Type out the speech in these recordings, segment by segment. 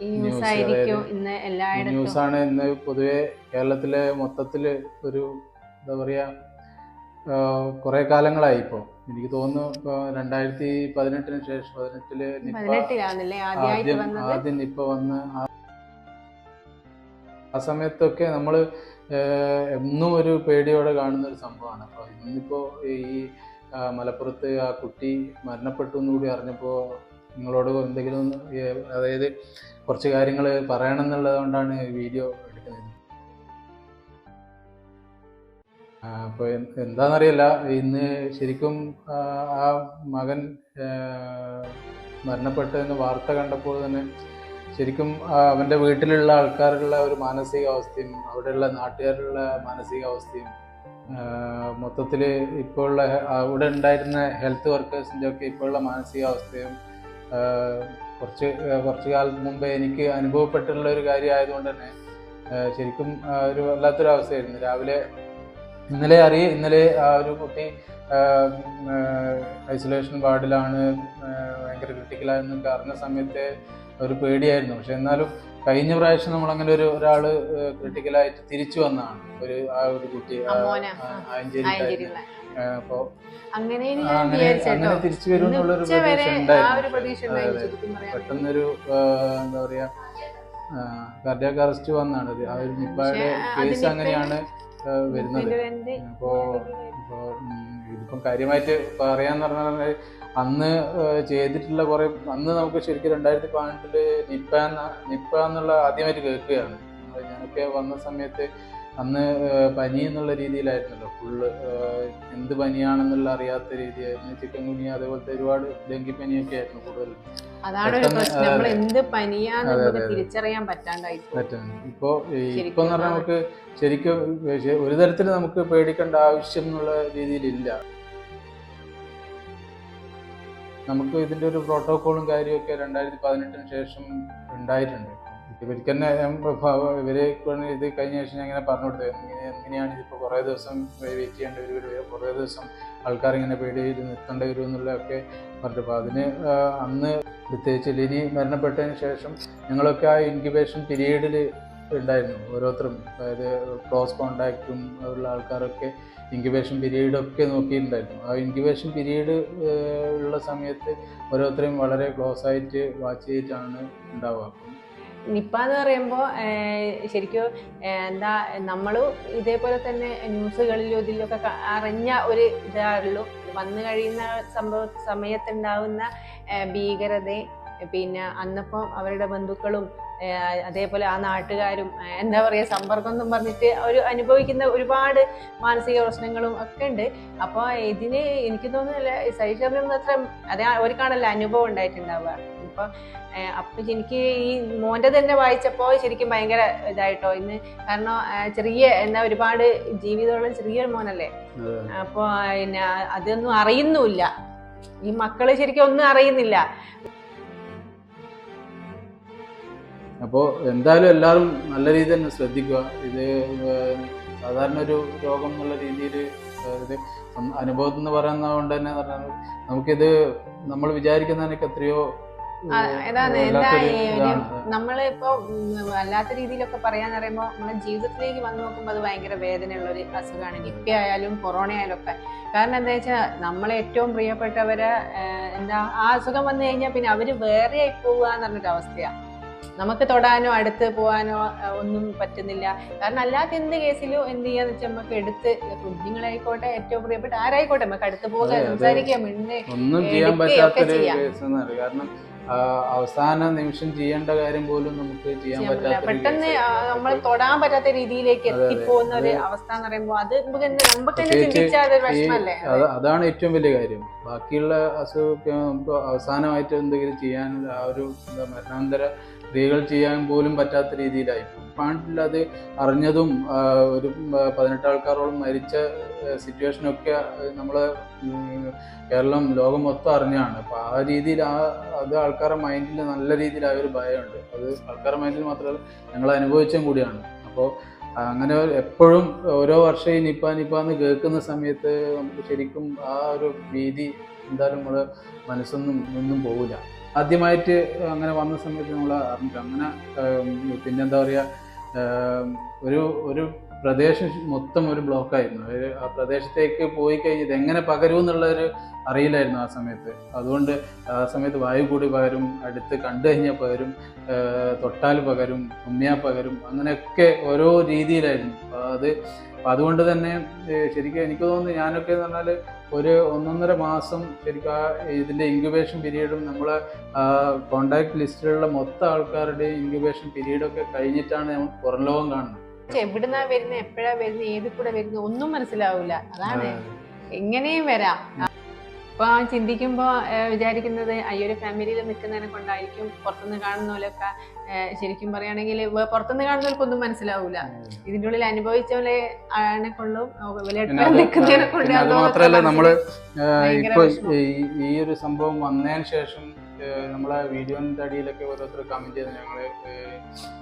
News news ആയിരിക്കും ഇന്ന് എല്ലായിടത്തും. ന്യൂസാണ് ഇന്ന് പൊതുവെ കേരളത്തിലെ മൊത്തത്തിൽ ഒരു എന്താ പറയുക കുറേ കാലങ്ങളായി ഇപ്പോൾ എനിക്ക് തോന്നുന്നു ഇപ്പോൾ രണ്ടായിരത്തി പതിനെട്ടിന് ശേഷം പതിനെട്ടിൽ ആദ്യം ആദ്യം നിപ്പ വന്ന് ആ- സമയത്തൊക്കെ നമ്മൾ എന്നും ഒരു പേടിയോടെ കാണുന്ന ഒരു സംഭവമാണ്. അപ്പോൾ ഇന്നിപ്പോൾ ഈ മലപ്പുറത്ത് ആ കുട്ടി മരണപ്പെട്ടു എന്നുകൂടി അറിഞ്ഞപ്പോൾ നിങ്ങളോട് എന്തെങ്കിലും അതായത് കുറച്ച് കാര്യങ്ങൾ പറയണം എന്നുള്ളതുകൊണ്ടാണ് വീഡിയോ എടുക്കുന്നത്. അപ്പോൾ എന്താണെന്നറിയില്ല. ഇന്ന് ശരിക്കും ആ, മകൻ മരണപ്പെട്ടതെന്ന് വാർത്ത കണ്ടപ്പോൾ തന്നെ ശരിക്കും അവന്റെ വീട്ടിലുള്ള ആൾക്കാരുള്ള ഒരു മാനസികാവസ്ഥയും അവിടെയുള്ള നാട്ടുകാരുള്ള മാനസികാവസ്ഥയും മൊത്തത്തിൽ ഇപ്പോൾ ഉള്ള അവിടെ ഉണ്ടായിരുന്ന ഹെൽത്ത് വർക്കേഴ്സിന്റെ ഒക്കെ ഇപ്പോഴുള്ള മാനസികാവസ്ഥയും കുറച്ച് കുറച്ച് കാലം മുമ്പേ എനിക്ക് അനുഭവപ്പെട്ടിട്ടുള്ള ഒരു കാര്യമായതുകൊണ്ട് തന്നെ ശരിക്കും ഒരു വല്ലാത്തൊരു അവസ്ഥയായിരുന്നു. രാവിലെ ഇന്നലെ അറിയ ഇന്നലെ ആ ഒരു കുട്ടി ഐസൊലേഷൻ വാർഡിലാണ് ഭയങ്കര ക്രിട്ടിക്കലായെന്നൊക്കെ അറിഞ്ഞ സമയത്തെ ഒരു പേടിയായിരുന്നു. പക്ഷെ എന്നാലും കഴിഞ്ഞ പ്രാവശ്യം നമ്മളങ്ങനെ ഒരു ഒരാൾ ക്രിട്ടിക്കലായിട്ട് തിരിച്ചു വന്നതാണ് ഒരു ആ ഒരു കുട്ടി ആ, അപ്പോ അങ്ങനെ അങ്ങനെ തിരിച്ചു വരും എന്നുള്ളൊരു പ്രതീക്ഷ ഉണ്ടായിരുന്നു ഒരു പ്രതീക്ഷ ഉണ്ടായിരുന്നു പെട്ടെന്നൊരു എന്താ പറയാ കാർഡിയാക് അറസ്റ്റ് വന്നാണ്. ആ ഒരു നിപ്പയുടെ കേസ് അങ്ങനെയാണ് വരുന്നത്. അപ്പോ ഇപ്പോ ഇതിപ്പം കാര്യമായിട്ട് പറയാന്ന് പറഞ്ഞാൽ അന്ന് ചെയ്തിട്ടുള്ള കുറെ അന്ന് നമുക്ക് ശരിക്കും രണ്ടായിരത്തി പതിനെട്ടിൽ നിപ്പ എന്ന നിപ്പ എന്നുള്ള ആദ്യമായിട്ട് കേൾക്കുകയാണ്. ഞാനൊക്കെ വന്ന സമയത്ത് അന്ന് പനി എന്നുള്ള രീതിയിലായിരുന്നല്ലോ. ഫുള്ള് എന്ത് പനിയാണെന്നുള്ള അറിയാത്ത രീതിയായിരുന്നു ചിക്കൻ കുഞ്ഞി അതേപോലത്തെ ഒരുപാട് ഡെങ്കിപ്പനിയൊക്കെ ആയിരുന്നു കൂടുതൽ അതാണ് ഒരു പ്രശ്നം. നമ്മൾ എന്ത് പനിയാന്ന് നമുക്ക്. തിരിച്ചറിയാൻ പറ്റാണ്ടായി. ഇപ്പോ ഇപ്പൊ പറഞ്ഞാൽ നമുക്ക് ശരിക്കും ഒരു തരത്തിൽ നമുക്ക് പേടിക്കേണ്ട ആവശ്യം എന്നുള്ള രീതിയിലില്ല. നമുക്ക് ഇതിന്റെ ഒരു പ്രോട്ടോകോളും കാര്യമൊക്കെ രണ്ടായിരത്തി പതിനെട്ടിന് ശേഷം ഉണ്ടായിട്ടുണ്ട്. ഇവർക്ക് തന്നെ ഇവരെ ഇത് കഴിഞ്ഞ ശേഷം ഞാൻ ഇങ്ങനെ പറഞ്ഞു കൊടുത്തത് എങ്ങനെ- എങ്ങനെയാണ് ഇതിപ്പോൾ കുറേ ദിവസം വെയിറ്റ് ചെയ്യേണ്ടി വരും കുറേ ദിവസം ആൾക്കാർ ഇങ്ങനെ പേടിയിൽ നിർത്തേണ്ടി വരും എന്നുള്ളതൊക്കെ പറഞ്ഞപ്പോൾ അതിന് അന്ന് പ്രത്യേകിച്ച് ലിനി മരണപ്പെട്ടതിന് ശേഷം ഞങ്ങളൊക്കെ ആ ഇൻക്യുബേഷൻ പീരീഡിൽ ഉണ്ടായിരുന്നു ഓരോരുത്തരും. അതായത് ക്ലോസ് കോണ്ടാക്റ്റും ഉള്ള ആൾക്കാരൊക്കെ ഇൻക്യുബേഷൻ പീരീഡൊക്കെ നോക്കിയിട്ടുണ്ടായിരുന്നു. ആ ഇൻക്യുബേഷൻ പീരീഡ് ഉള്ള സമയത്ത് ഓരോരുത്തരെയും വളരെ ക്ലോസ് ആയിട്ട് വാച്ച് ചെയ്തിട്ടാണ് ഉണ്ടാവുക. നിപ്പ എന്ന് പറയുമ്പോൾ ശരിക്കും എന്താ നമ്മൾ ഇതേപോലെ തന്നെ ന്യൂസുകളിലും ഇതിലൊക്കെ അറിഞ്ഞ ഒരു ഇതാണല്ലോ. വന്നു കഴിയുന്ന സംഭവ സമയത്തുണ്ടാവുന്ന ഭീകരതയും പിന്നെ അന്നപ്പം അവരുടെ ബന്ധുക്കളും അതേപോലെ ആ നാട്ടുകാരും എന്താ പറയുക സമ്പർക്കം എന്നും പറഞ്ഞിട്ട് ഒരു അനുഭവിക്കുന്ന ഒരുപാട് മാനസിക പ്രശ്നങ്ങളും ഒക്കെ ഉണ്ട്. അപ്പോൾ ഇതിന് എനിക്ക് തോന്നുന്നില്ല സൈഷറിനൊന്നും അത്ര അതേ അവർക്കാണല്ലോ അനുഭവം ഉണ്ടായിട്ടുണ്ടാവുക. അപ്പോൾ അപ്പൊ എനിക്ക് ഈ മോന്റെ തന്നെ വായിച്ചപ്പോൾ ശരിക്കും ഭയങ്കര ഇതായിട്ടോ. ഇന്ന് കാരണം ചെറിയ എന്നാ ഒരുപാട് ജീവിതമുള്ള ചെറിയൊരു മോനല്ലേ. അപ്പോൾ പിന്നെ അതൊന്നും അറിയുന്നുമില്ല. ഈ മക്കൾ ശരിക്കും ഒന്നും അറിയുന്നില്ല. അപ്പോൾ എന്തായാലും എല്ലാവരും നല്ല രീതിയിൽ തന്നെ ശ്രദ്ധിക്കുക. ഇത് സാധാരണ ഒരു രോഗം എന്നുള്ള രീതിയിൽ ഇത് അനുഭവത്തിൽ നിന്ന് പറയുന്നത് കൊണ്ട് തന്നെ പറഞ്ഞാൽ നമുക്കിത് നമ്മൾ വിചാരിക്കുന്നതിനൊക്കെ എത്രയോ നമ്മളിപ്പോ അല്ലാത്ത രീതിയിലൊക്കെ പറയാന്ന് പറയുമ്പോൾ നമ്മുടെ ജീവിതത്തിലേക്ക് വന്നു നോക്കുമ്പോൾ അത് ഭയങ്കര വേദനയുള്ള ഒരു അസുഖമാണ്. നിപ്പ ആയാലും കൊറോണ ആയാലും ഒക്കെ. കാരണം എന്താ വെച്ചാൽ നമ്മളെ ഏറ്റവും പ്രിയപ്പെട്ടവരെ എന്താ ആ അസുഖം വന്നു കഴിഞ്ഞാൽ പിന്നെ അവർ വേറെ ആയി പോവുക എന്ന് പറഞ്ഞൊരു അവസ്ഥയാണ് നമുക്ക് തൊടാനോ അടുത്ത് പോകാനോ ഒന്നും പറ്റുന്നില്ല. കാരണം അല്ലാത്ത എന്ത് കേസിലും എന്ത് ചെയ്യാന്ന് വെച്ചാൽ നമുക്ക് എടുത്ത് കുഞ്ഞുങ്ങളായിക്കോട്ടെ ഏറ്റവും പ്രിയപ്പെട്ട ആരായിക്കോട്ടെ നമുക്ക് അടുത്ത് പോകാൻ സംസാരിക്കാം. സംസാരിക്കാൻ ഒന്നും ചെയ്യാൻ പറ്റാത്ത പറ്റാത്തൊരു കേസ് കാരണം അവസാന നിമിഷം ചെയ്യേണ്ട കാര്യം പോലും നമുക്ക് ചെയ്യാൻ പറ്റാത്ത പെട്ടെന്ന് നമ്മൾ തൊടാൻ പറ്റാത്ത രീതിയിലേക്ക്. എത്തിപ്പോകുന്ന ഒരു അവസ്ഥ എന്ന് പറയുമ്പോൾ അത് നമുക്ക് നമുക്ക് ചിന്തിച്ചാൽ വിഷമല്ലേ അതാണ് ഏറ്റവും വലിയ കാര്യം. ബാക്കിയുള്ള അസുഖമൊക്കെ നമുക്ക് അവസാനമായിട്ട് എന്തെങ്കിലും ചെയ്യാൻ ആ ഒരു മരണാന്തര ക്രിയകൾ ചെയ്യാൻ പോലും പറ്റാത്ത രീതിയിലായി. പാണ്ടില്ലാതെ അറിഞ്ഞതും ഒരു പതിനെട്ട് ആൾക്കാരോളം മരിച്ച സിറ്റുവേഷനൊക്കെ നമ്മൾ കേരളം ലോകം മൊത്തം അറിഞ്ഞാണ്. അപ്പോൾ ആ രീതിയിൽ ആ അത് ആൾക്കാരുടെ മൈൻഡിൽ നല്ല രീതിയിൽ ആ ഒരു ഭയമുണ്ട്. അത് ആൾക്കാരുടെ മൈൻഡിൽ മാത്രമല്ല ഞങ്ങൾ അനുഭവിച്ചും കൂടിയാണ്. അപ്പോൾ അങ്ങനെ എപ്പോഴും ഓരോ വർഷം നിപ്പ നിപ്പ എന്ന് കേൾക്കുന്ന സമയത്ത് നമുക്ക് ശരിക്കും ആ ഒരു ഭീതി എന്തായാലും നമ്മൾ മനസ്സൊന്നും ഒന്നും പോകില്ല ആദ്യമായിട്ട് അങ്ങനെ വന്ന സമയത്ത് നമ്മൾ അറിഞ്ഞിട്ട് അങ്ങനെ പിന്നെന്താ പറയുക ഒരു ഒരു പ്രദേശം മൊത്തം ഒരു ബ്ലോക്കായിരുന്നു ആ പ്രദേശത്തേക്ക് പോയി കഴിഞ്ഞ് ഇതെങ്ങനെ പകരും എന്നുള്ളൊരു അറിയില്ലായിരുന്നു ആ സമയത്ത്. അതുകൊണ്ട് ആ സമയത്ത് വായു കൂടി പകരും അടുത്ത് കണ്ടു കഴിഞ്ഞാൽ പകരും തൊട്ടാൽ പകരും ഉമ്മയാ പകരും അങ്ങനെയൊക്കെ ഓരോ രീതിയിലായിരുന്നു. അത് അതുകൊണ്ട് തന്നെ ശരിക്കും എനിക്ക് തോന്നുന്നു ഞാനൊക്കെ എന്ന് പറഞ്ഞാൽ ഒരു ഒന്നൊന്നര മാസം ശരിക്കും ആ ഇതിന്റെ ഇൻക്യുബേഷൻ പീരീഡും നമ്മളെ കോണ്ടാക്ട് ലിസ്റ്റിലുള്ള മൊത്തം ആൾക്കാരുടെ ഇൻക്യുബേഷൻ പീരീഡൊക്കെ കഴിഞ്ഞിട്ടാണ് നമ്മൾ പുറം ലോകം കാണുന്നത്. എവിടുന്നാ വരുന്നത് എപ്പോഴാ വരുന്നത് ഏത് കൂടെ വരുന്നത് ഒന്നും മനസ്സിലാവൂല. അതാണ് എങ്ങനെയും വരാം. അപ്പൊ ചിന്തിക്കുമ്പോ വിചാരിക്കുന്നത് അയ്യൊരു ഫാമിലിയിൽ നിൽക്കുന്നതിനെ കൊണ്ടായിരിക്കും പുറത്തുനിന്ന് കാണുന്ന പോലെയൊക്കെ ശരിക്കും പറയുകയാണെങ്കിൽ പുറത്തുനിന്ന് കാണുന്നവർക്കൊന്നും മനസ്സിലാവൂല. ഇതിന്റെ ഉള്ളിൽ അനുഭവിച്ച പോലെ ആനെ കൊള്ളും നിൽക്കുന്നതിനെ കൊണ്ട് മാത്രല്ല നമ്മൾ ഇപ്പൊ ഈ- ഒരു സംഭവം വന്നതിന് ശേഷം നമ്മളെ വീഡിയോന്റെ അടിയിലൊക്കെ ഓരോരുത്തർ കമന്റ് ചെയ്ത് ഞങ്ങൾ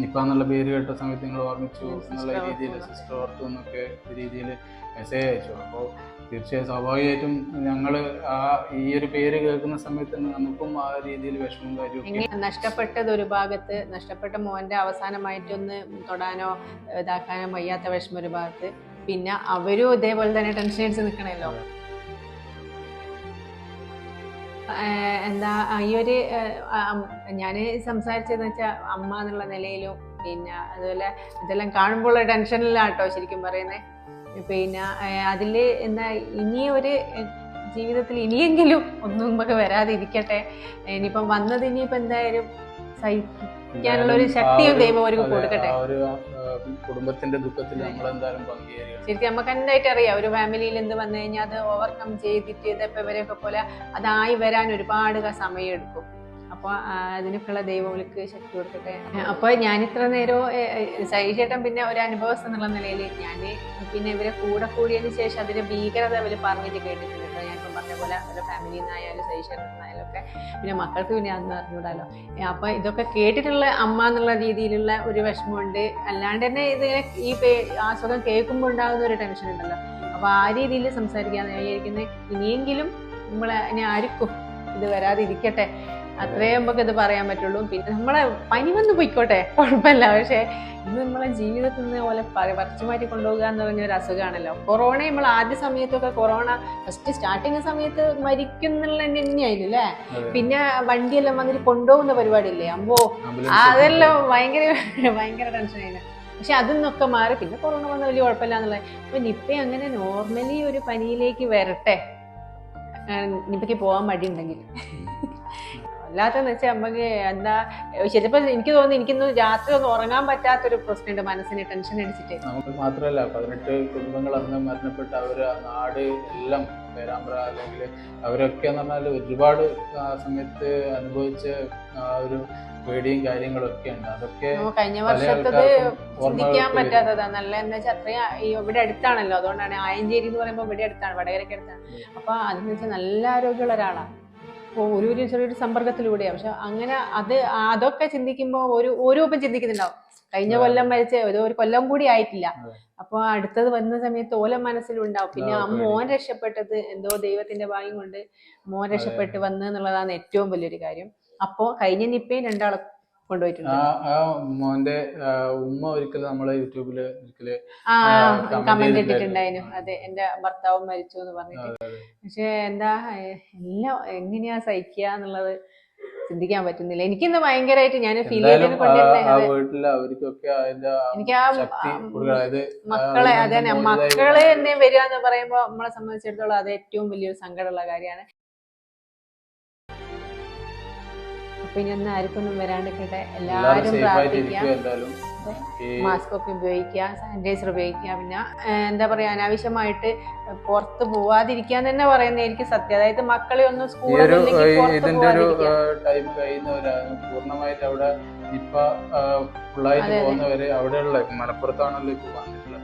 നിപ്പ എന്നുള്ള പേര് കേട്ട സമയത്ത് നിങ്ങൾ ഓർമ്മിച്ചു എന്നുള്ള രീതിയിൽ സിസ്റ്റർ ഓർത്തു എന്നൊക്കെ രീതിയിൽ മെസ്സേജ് അയച്ചു. അപ്പോൾ തീർച്ചയായും സ്വാഭാവികമായിട്ടും ഞങ്ങൾ ആ ഈ ഒരു പേര് കേൾക്കുന്ന സമയത്ത് നമുക്കും ആ രീതിയിൽ വിഷമം കാര്യവും നഷ്ടപ്പെട്ടത് ഒരു ഭാഗത്ത് നഷ്ടപ്പെട്ട മോന്റെ അവസാനമായിട്ടൊന്ന് തൊടാനോ ഇതാക്കാനോ വയ്യാത്ത വിഷമം ഒരു ഭാഗത്ത്. പിന്നെ അവരും ഇതേപോലെ തന്നെ ടെൻഷൻ അടിച്ച് നിൽക്കണല്ലോ എന്താ ഈ ഒരു ഞാൻ സംസാരിച്ചതെന്ന് വെച്ചാൽ അമ്മ എന്നുള്ള നിലയിലും പിന്നെ അതുപോലെ ഇതെല്ലാം കാണുമ്പോൾ ടെൻഷനിലാട്ടോ ശരിക്കും പറയുന്നത് പിന്നെ അതിൽ എന്താ ഇനി ഒരു ജീവിതത്തിൽ ഇനിയെങ്കിലും ഒന്നും നമുക്ക് വരാതെ ഇരിക്കട്ടെ ഇനിയിപ്പം വന്നത് ഇനിയിപ്പം എന്തായാലും സഹിക്കാനുള്ള ഒരു ശക്തിയും ദൈവം അവർക്ക് കൊടുക്കട്ടെ. കുടുംബത്തിന്റെ ദുഃഖത്തിൽ നമ്മൾ എന്തായാലും പങ്കുചേരുക ശരിക്കും നമുക്ക് എന്തായിട്ട് അറിയാം ഒരു ഫാമിലിയിൽ എന്ത് വന്നു കഴിഞ്ഞാൽ അത് ഓവർകം ചെയ്തിട്ട് ഇതപ്പോൾ ഇവരെയൊക്കെ പോലെ അതായി വരാൻ ഒരുപാട് സമയം എടുക്കും അപ്പോൾ അതിനൊക്കെയുള്ള ദൈവങ്ങൾക്ക് ശക്തി കൊടുക്കട്ടെ. അപ്പോൾ ഞാൻ ഇത്ര നേരം സഹിച്ചേട്ടൻ പിന്നെ ഒരു അനുഭവസ്ഥ എന്നുള്ള നിലയിൽ ഞാൻ പിന്നെ ഇവരെ കൂടെ കൂടിയതിന് ശേഷം അതിന്റെ ഭീകരത അവർ പറഞ്ഞിട്ട് കേട്ടിട്ടുണ്ട് കേട്ടോ. ഞാൻ ഇപ്പം പറഞ്ഞ പോലെ അവരുടെ ഫാമിലിയിൽ നിന്നായാലും സൈഷേട്ടൻ നിന്നായാലും ഒക്കെ പിന്നെ മക്കൾക്ക് പിന്നെ അന്ന് അറിഞ്ഞൂടാലോ. ഏ, അപ്പൊ ഇതൊക്കെ കേട്ടിട്ടുള്ള അമ്മ എന്നുള്ള രീതിയിലുള്ള ഒരു വിഷമമുണ്ട്. അല്ലാണ്ട് തന്നെ ഇത് ഈ അസുഖം കേൾക്കുമ്പോൾ ഉണ്ടാകുന്ന ഒരു ടെൻഷൻ ഉണ്ടല്ലോ. അപ്പൊ ആ രീതിയിൽ സംസാരിക്കാൻ വിചാരിക്കുന്നത് ഇനിയെങ്കിലും നമ്മളെ ഇനി ആർക്കും ഇത് വരാതിരിക്കട്ടെ. അത്രേ നമുക്ക് ഇത് പറയാൻ പറ്റുള്ളൂ. പിന്നെ നമ്മളെ പനി വന്ന് പോയിക്കോട്ടെ. കുഴപ്പമില്ല. പക്ഷേ ഇത് നമ്മളെ ജീവിതത്തിൽ നിന്ന് പോലെ പറിച്ചു മാറ്റി കൊണ്ടുപോകുക എന്ന് പറഞ്ഞ ഒരു അസുഖമാണല്ലോ. കൊറോണ നമ്മൾ ആദ്യ സമയത്തൊക്കെ കൊറോണ ഫസ്റ്റ് സ്റ്റാർട്ടിങ് സമയത്ത് മരിക്കുന്നുള്ള തന്നെയായിരുന്നു അല്ലേ. പിന്നെ വണ്ടിയെല്ലാം വന്നിട്ട് കൊണ്ടുപോകുന്ന പരിപാടിയില്ലേ? അമ്പോ ആംബുലൻസ് അതെല്ലാം ഭയങ്കര ഭയങ്കര ടെൻഷനായിരുന്നു പക്ഷെ അതിൽ നിന്നൊക്കെ മാറി. പിന്നെ കൊറോണ വന്ന വലിയ കുഴപ്പമില്ല എന്നുള്ളത്. അപ്പൊ നിപ്പ അങ്ങനെ നോർമലി ഒരു പനിയിലേക്ക് വരട്ടെ. നിപ്പയ്ക്ക് പോകാൻ മടിയുണ്ടെങ്കിൽ. അല്ലാത്തെന്ന് വെച്ചാൽ നമുക്ക് എന്താ ചിലപ്പോൾ എനിക്ക് തോന്നുന്നു എനിക്കിന്ന് രാത്രി ഒന്നും ഉറങ്ങാൻ പറ്റാത്തൊരു പ്രശ്നമുണ്ട് മനസ്സിന് ടെൻഷൻ അടിച്ചിട്ട്. നമുക്ക് മാത്രമല്ല പതിനെട്ട് കുടുംബങ്ങൾ അന്ന് മരണപ്പെട്ട അവർ നാട് എല്ലാം പേരാമ്പ്ര അല്ലെങ്കിൽ അവരൊക്കെ എന്ന് പറഞ്ഞാൽ ഒരുപാട് ആ സമയത്ത് അനുഭവിച്ച ആ ഒരു പേടിയും കാര്യങ്ങളൊക്കെ ഉണ്ട് അതൊക്കെ കഴിഞ്ഞ വർഷത്തത് ചിന്തിക്കാൻ പറ്റാത്തതാ. നല്ല എന്ന് വെച്ചാൽ അത്രയും ഇവിടെ അടുത്താണല്ലോ. അതുകൊണ്ടാണ് ആയഞ്ചേരി എന്ന് പറയുമ്പോൾ ഇവിടെ അടുത്താണ് വടകരയ്ക്ക് അടുത്താണ്. അപ്പൊ അതെന്ന് വെച്ചാൽ നല്ല ആരോഗ്യമുള്ള ഒരാളാണ് ഒരു ഒരു ചെറിയൊരു സമ്പർക്കത്തിലൂടെയാണ്. പക്ഷെ അങ്ങനെ അത് അതൊക്കെ ചിന്തിക്കുമ്പോൾ ഒരു ഓരോ ഇപ്പം ചിന്തിക്കുന്നുണ്ടാവും. കഴിഞ്ഞ കൊല്ലം മരിച്ച ഒരു ഒരു കൊല്ലം കൂടി ആയിട്ടില്ല. അപ്പോൾ അപ്പൊ അടുത്തത് വരുന്ന സമയത്ത് ഓല മനസ്സിലുണ്ടാവും. പിന്നെ ആ, ആ മോൻ രക്ഷപ്പെട്ടത് എന്തോ ദൈവത്തിന്റെ ഭാഗ്യം കൊണ്ട് മോൻ രക്ഷപ്പെട്ട് വന്നു എന്നുള്ളതാണ് ഏറ്റവും വലിയൊരു കാര്യം. അപ്പോൾ കഴിഞ്ഞ നിപ്പയും രണ്ടാളെ കൊണ്ടുപോയിട്ടുണ്ട്. ആ മോന്റെ ഉമ്മ ഒരിക്കൽ നമ്മളെ യൂട്യൂബിൽ ഒരിക്കൽ കമന്റ്. ഇട്ടിട്ടുണ്ടായിരുന്നു. അതെ എന്റെ ഭർത്താവും മരിച്ചു എന്ന് പറഞ്ഞിട്ട് പക്ഷെ എന്താ എല്ലാം എങ്ങനെയാ സഹിക്കുക എന്നുള്ളത് ചിന്തിക്കാൻ പറ്റുന്നില്ല. എനിക്കിന്ന് ഭയങ്കരമായിട്ട് ഞാൻ ഫീൽ എനിക്ക് ആ മക്കളെ അതെ മക്കളെ എന്നെ വരിക എന്ന് പറയുമ്പോ നമ്മളെ സംബന്ധിച്ചിടത്തോളം അത് ഏറ്റവും വലിയൊരു സങ്കടമുള്ള കാര്യമാണ്. അപ്പൊ ഇനി ഒന്നും ആർക്കൊന്നും വരാണ്ടിരിക്കട്ടെ. എല്ലാവരും പ്രാർത്ഥിക്കുക. മാസ്ക് ഒക്കെ ഉപയോഗിക്കുക സാനിറ്റൈസർ ഉപയോഗിക്കുക. പിന്നെ എന്താ പറയാ അനാവശ്യമായിട്ട് പുറത്ത് പോവാതിരിക്കാൻ തന്നെ പറയുന്നതായിരിക്കും സത്യം. അതായത് മക്കളെ ഒന്ന് സ്കൂളിൽ ഇതിന്റെ ഒരു ടൈം കഴിയുന്നവരാണ്. പൂർണമായിട്ട് അവിടെ ഇപ്പ ഫുള്ളായിട്ട്. പോകുന്നവര് അവിടെയുള്ള മലപ്പുറത്താണല്ലോ ഇപ്പൊ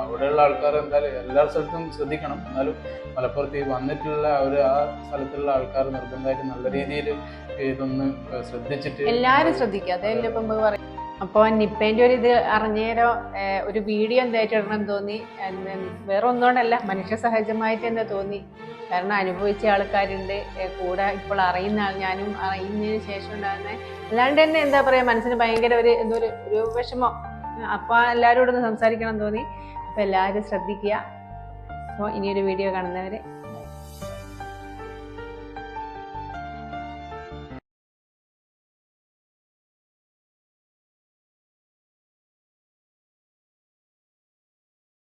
അപ്പൊ അവിടെയുള്ള ആൾക്കാർ എന്തായാലും എല്ലാ സ്ഥലത്തും ശ്രദ്ധിക്കണം. എന്നാലും മലപ്പുറത്ത് വന്നിട്ടുള്ള അവർ ആ സ്ഥലത്തുള്ള ആൾക്കാർ നിർബന്ധമായിട്ട് നല്ല രീതിയിൽ ഇതൊന്ന് ശ്രദ്ധിച്ചിട്ട് എല്ലാവരും ശ്രദ്ധിക്കുക. അതല്ലേ ഇപ്പം പറയും അപ്പോൾ നിപ്പേന്റെ ഒരു ഇത് അറിഞ്ഞേരോ ഒരു വീഡിയോ എന്തായിട്ട് ഇടണം തോന്നി. വേറെ ഒന്നുകൊണ്ടല്ല മനുഷ്യ സഹജമായിട്ട് തന്നെ തോന്നി. കാരണം അനുഭവിച്ച ആൾക്കാരുണ്ട്. കൂടെ ഇപ്പോൾ അറിയുന്ന ആൾ ഞാനും അറിയുന്നതിന് ശേഷം ഉണ്ടാകുന്ന അല്ലാണ്ട് തന്നെ എന്താ പറയുക മനസ്സിന് ഭയങ്കര ഒരു എന്തോ ഒരു ഒരു വിഷമം. അപ്പോൾ എല്ലാവരോടും ഒന്ന് സംസാരിക്കണം തോന്നി. അപ്പൊ എല്ലാവരും ശ്രദ്ധിക്കുക. അപ്പോൾ ഇനിയൊരു വീഡിയോ കാണുന്നവരെ